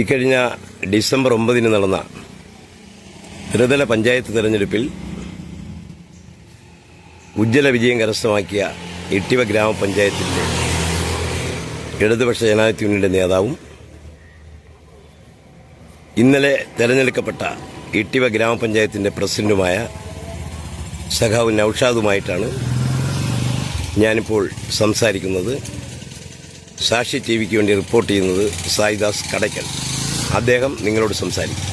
ഇക്കഴിഞ്ഞ ഡിസംബർ ഒമ്പതിന് നടന്ന ത്രിതല പഞ്ചായത്ത് തെരഞ്ഞെടുപ്പിൽ ഉജ്ജ്വല വിജയം കരസ്ഥമാക്കിയ ഇട്ടിവ ഗ്രാമപഞ്ചായത്തിന്റെ ഇടതുപക്ഷ ജനാധിപത്യ യൂണിയന്റെ നേതാവും ഇന്നലെ തെരഞ്ഞെടുക്കപ്പെട്ട ഇട്ടിവ ഗ്രാമപഞ്ചായത്തിന്റെ പ്രസിഡന്റുമായ സഖാവ് നൌഷാദുമായിട്ടാണ് ഞാനിപ്പോൾ സംസാരിക്കുന്നത്. സാക്ഷി ടി വിക്ക് വേണ്ടി റിപ്പോർട്ട് ചെയ്യുന്നത് സായിദാസ് കടയ്ക്കൽ. അദ്ദേഹം നിങ്ങളോട് സംസാരിക്കും.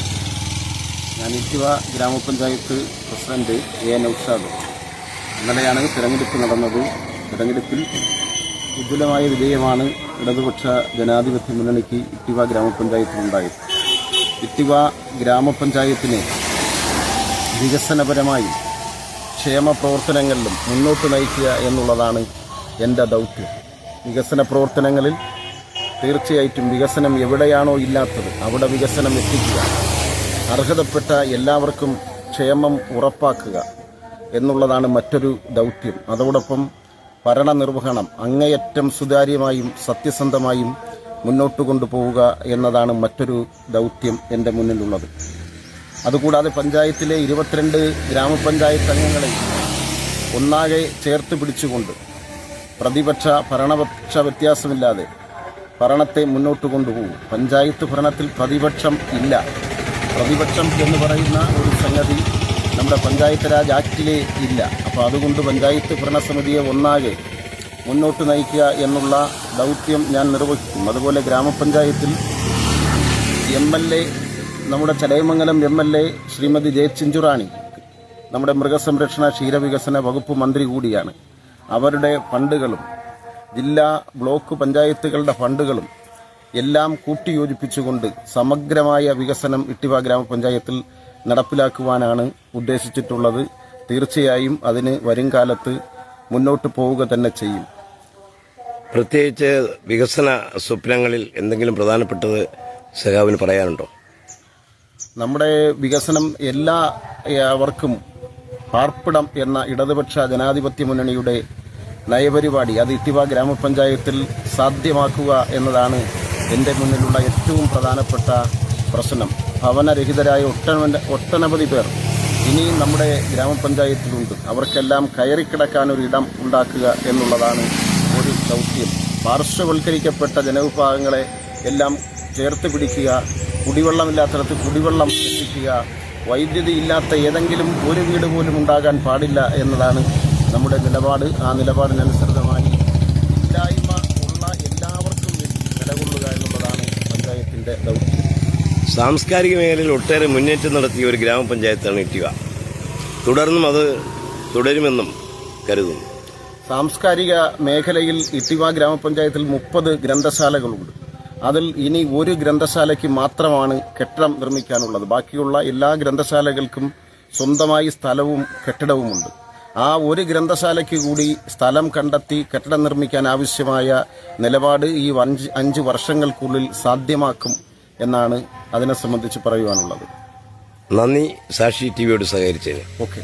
ഞാൻ ഇറ്റുവ ഗ്രാമപഞ്ചായത്ത് പ്രസിഡന്റ് എ നൌഷാദ് ഇന്നലെയാണ് തിരഞ്ഞെടുപ്പ് നടന്നത്. തിരഞ്ഞെടുപ്പിൽ ഉജ്ജ്വലമായ വിജയമാണ് ഇടതുപക്ഷ ജനാധിപത്യ മുന്നണിക്ക് ഇറ്റുവ ഗ്രാമപഞ്ചായത്തിലുണ്ടായത് ഇറ്റുവ ഗ്രാമപഞ്ചായത്തിനെ വികസനപരമായി ക്ഷേമ പ്രവർത്തനങ്ങളിലും മുന്നോട്ട് നയിക്കുക എന്നുള്ളതാണ് എന്റെ ദൗത്യം. വികസന പ്രവർത്തനങ്ങളിൽ തീർച്ചയായിട്ടും വികസനം എവിടെയാണോ ഇല്ലാത്തത് അവിടെ വികസനം എത്തിക്കുക. അർഹതപ്പെട്ട എല്ലാവർക്കും ക്ഷേമം ഉറപ്പാക്കുക എന്നുള്ളതാണ് മറ്റൊരു ദൗത്യം. അതോടൊപ്പം ഭരണനിർവഹണം അങ്ങേയറ്റം സുതാര്യമായും സത്യസന്ധമായും മുന്നോട്ട് കൊണ്ടുപോവുക എന്നതാണ് മറ്റൊരു ദൗത്യം എന്റെ മുന്നിലുള്ളത്. അതുകൂടാതെ പഞ്ചായത്തിലെ ഇരുപത്തിരണ്ട് ഗ്രാമപഞ്ചായത്ത് അംഗങ്ങളെ ഒന്നാകെ ചേർത്ത് പിടിച്ചുകൊണ്ട് പ്രതിപക്ഷ ഭരണപക്ഷ വ്യത്യാസമില്ലാതെ ഭരണത്തെ മുന്നോട്ട് കൊണ്ടുപോകും. പഞ്ചായത്ത് ഭരണത്തിൽ പ്രതിപക്ഷം ഇല്ല. പ്രതിപക്ഷം എന്ന് പറയുന്ന ഒരു സംഗതി നമ്മുടെ പഞ്ചായത്ത് രാജ് ആക്റ്റിലേ ഇല്ല. അപ്പോൾ അതുകൊണ്ട് പഞ്ചായത്ത് ഭരണസമിതിയെ ഒന്നാകെ മുന്നോട്ട് നയിക്കുക എന്നുള്ള ദൗത്യം ഞാൻ നിർവഹിക്കും. അതുപോലെ ഗ്രാമപഞ്ചായത്തിൽ എം എൽ എ നമ്മുടെ Chadayamangalam M L A Shrimati Jayachinchurani നമ്മുടെ മൃഗസംരക്ഷണ ക്ഷീരവികസന വകുപ്പ് മന്ത്രി കൂടിയാണ്. അവരുടെ ഫണ്ടുകളും ജില്ലാ ബ്ലോക്ക് പഞ്ചായത്തുകളുടെ ഫണ്ടുകളും എല്ലാം കൂട്ടിയോജിപ്പിച്ചുകൊണ്ട് സമഗ്രമായ വികസനം ഇട്ടിവ ഗ്രാമപഞ്ചായത്തിൽ നടപ്പിലാക്കുവാനാണ് ഉദ്ദേശിച്ചിട്ടുള്ളത്. തീർച്ചയായും അതിന് വരും കാലത്ത് മുന്നോട്ട് പോവുക തന്നെ ചെയ്യും. പ്രത്യേകിച്ച് വികസന സ്വപ്നങ്ങളിൽ എന്തെങ്കിലും പ്രധാനപ്പെട്ടത് സഖാവിന് പറയാനുണ്ടോ? നമ്മുടെ വികസനം എല്ലാവർക്കും പാർപ്പിടം എന്ന ഇടതുപക്ഷ ജനാധിപത്യ മുന്നണിയുടെ നയപരിപാടി അത് ഇട്ടിവ ഗ്രാമപഞ്ചായത്തിൽ സാധ്യമാക്കുക എന്നതാണ് എന്റെ മുന്നിലുള്ള ഏറ്റവും പ്രധാനപ്പെട്ട പ്രശ്നം. ഭവനരഹിതരായ ഒട്ടന ഒട്ടനവധി പേർ ഇനിയും നമ്മുടെ ഗ്രാമപഞ്ചായത്തിലുണ്ട്. അവർക്കെല്ലാം കയറിക്കിടക്കാൻ ഒരു ഇടം ഉണ്ടാക്കുക എന്നുള്ളതാണ് ഒരു ദൗത്യം. പാർശ്വവൽക്കരിക്കപ്പെട്ട ജനവിഭാഗങ്ങളെ എല്ലാം ചേർത്ത് പിടിക്കുക കുടിവെള്ളമില്ലാത്തിടത്ത് കുടിവെള്ളം എത്തിക്കുക വൈദ്യുതി ഇല്ലാത്ത ഏതെങ്കിലും ഒരു വീട് പോലും ഉണ്ടാകാൻ പാടില്ല എന്നതാണ് നമ്മുടെ നിലപാട് ആ നിലപാടിനനുസൃതമായി ഇല്ലായ്മ ഉള്ള എല്ലാവർക്കും വേണ്ടി നിലകൊള്ളുക എന്നുള്ളതാണ് പഞ്ചായത്തിന്റെ ദൗത്യം. സാംസ്കാരിക മേഖലയിൽ ഒട്ടേറെ മുന്നേറ്റം നടത്തിയ ഒരു ഗ്രാമപഞ്ചായത്താണ് ഇട്ടിവ. തുടർന്നും അത് തുടരുമെന്നും കരുതുന്നു. സാംസ്കാരിക മേഖലയിൽ ഇട്ടിവ ഗ്രാമപഞ്ചായത്തിൽ മുപ്പത് ഗ്രന്ഥശാലകളുണ്ട്. അതിൽ ഇനി ഒരു ഗ്രന്ഥശാലയ്ക്ക് മാത്രമാണ് കെട്ടിടം നിർമ്മിക്കാനുള്ളത്. ബാക്കിയുള്ള എല്ലാ ഗ്രന്ഥശാലകൾക്കും സ്വന്തമായി സ്ഥലവും കെട്ടിടവുമുണ്ട്. ആ ഒരു ഗ്രന്ഥശാലയ്ക്ക് കൂടി സ്ഥലം കണ്ടെത്തി കെട്ടിടം നിർമ്മിക്കാൻ ആവശ്യമായ നിലപാട് ഈ അഞ്ച് അഞ്ച് വർഷങ്ങൾക്കുള്ളിൽ സാധ്യമാക്കും എന്നാണ് അതിനെ സംബന്ധിച്ച് പറയുവാനുള്ളത്. നന്ദി സാക്ഷി ടി വിയോട് സഹകരിച്ചത് ഓക്കെ.